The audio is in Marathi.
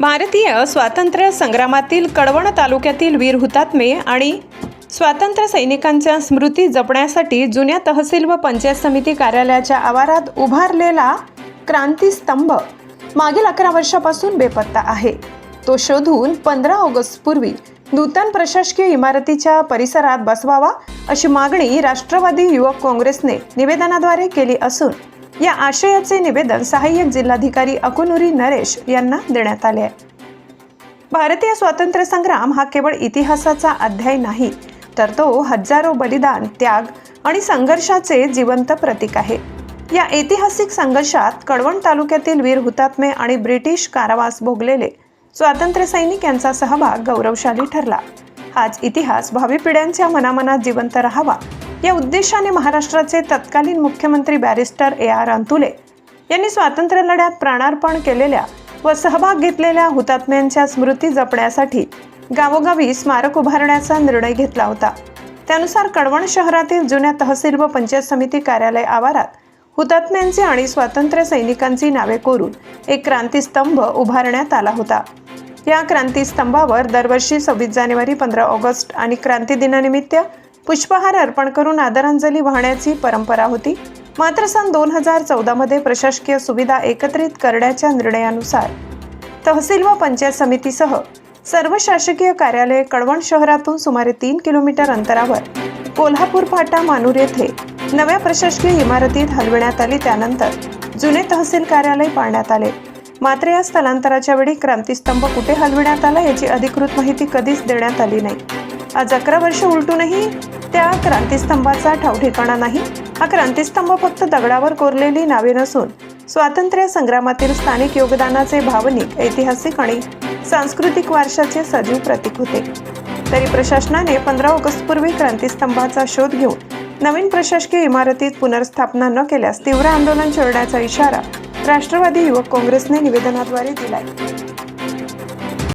भारतीय स्वातंत्र्य संग्रामातील कळवण तालुक्यातील वीर हुतात्मे आणि स्वातंत्र्य सैनिकांच्या स्मृती जपण्यासाठी जुन्या तहसील व पंचायत समिती कार्यालयाच्या आवारात उभारलेला क्रांतीस्तंभ मागील अकरा वर्षापासून बेपत्ता आहे. तो शोधून पंधरा ऑगस्टपूर्वी नूतन प्रशासकीय इमारतीच्या परिसरात बसवावा अशी मागणी राष्ट्रवादी युवक काँग्रेसने निवेदनाद्वारे केली असून या आशयाचे निवेदन सहाय्यक जिल्हाधिकारी अकुनुरी नरेश यांना देण्यात आले आहे. भारतीय स्वातंत्र्य संग्राम हा केवळ इतिहासाचा अध्याय नाही तर तो हजारो बलिदान त्याग आणि संघर्षाचे जिवंत प्रतीक आहे. या ऐतिहासिक संघर्षात कळवण तालुक्यातील वीर हुतात्मे आणि ब्रिटिश कारावास भोगलेले स्वातंत्र्य सैनिक यांचा सहभाग गौरवशाली ठरला. हाच इतिहास भावी पिढ्यांच्या मनामनात जिवंत राहावा या उद्देशाने महाराष्ट्राचे तत्कालीन मुख्यमंत्री बॅरिस्टर ए आर अंतुले यांनी स्वातंत्र्य लढ्यात प्राणार्पण केलेल्या व सहभाग घेतलेल्या हुतात्म्यांच्या स्मृती जपण्यासाठी गावोगावी स्मारक उभारण्याचा निर्णय घेतला होता. त्यानुसार कडवण शहरातील जुन्या तहसील व पंचायत समिती कार्यालय आवारात हुतात्म्यांचे आणि स्वातंत्र्य सैनिकांची नावे कोरून एक क्रांतीस्तंभ उभारण्यात आला होता. या क्रांतीस्तंभावर दरवर्षी सव्वीस जानेवारी पंधरा ऑगस्ट आणि क्रांती दिनानिमित्त पुष्पहार अर्पण करून आदरांजली वाहण्याची परंपरा होती. मात्र सन दोन हजार चौदामध्ये प्रशासकीय सुविधा एकत्रित करण्याच्या निर्णयानुसार तहसील व पंचायत समितीसह सर्व शासकीय कार्यालय कळवण शहरातून सुमारे तीन किलोमीटर अंतरावर कोल्हापूर फाटा मानूर येथे नव्या प्रशासकीय इमारतीत हलविण्यात आली. त्यानंतर जुने तहसील कार्यालय पाळण्यात आले. मात्र या स्थलांतराच्या वेळी क्रांतीस्तंभ कुठे हलविण्यात आला याची अधिकृत माहिती कधीच देण्यात आली नाही. आज अकरा वर्ष उलटूनही त्या क्रांतीस्तंभाचा ठावठिकाणा नाही. हा क्रांतीस्तंभ फक्त दगडावर कोरलेली नावे नसून स्वातंत्र्य संग्रामातील स्थानिक योगदानाचे भावनिक ऐतिहासिक आणि सांस्कृतिक वारशाचे सजीव प्रतीक होते. तरी प्रशासनाने पंधरा ऑगस्टपूर्वी क्रांतीस्तंभाचा शोध घेऊन नवीन प्रशासकीय इमारतीत पुनर्स्थापना न केल्यास तीव्र आंदोलन छेडण्याचा इशारा राष्ट्रवादी युवक काँग्रेसने निवेदनाद्वारे दिलाय.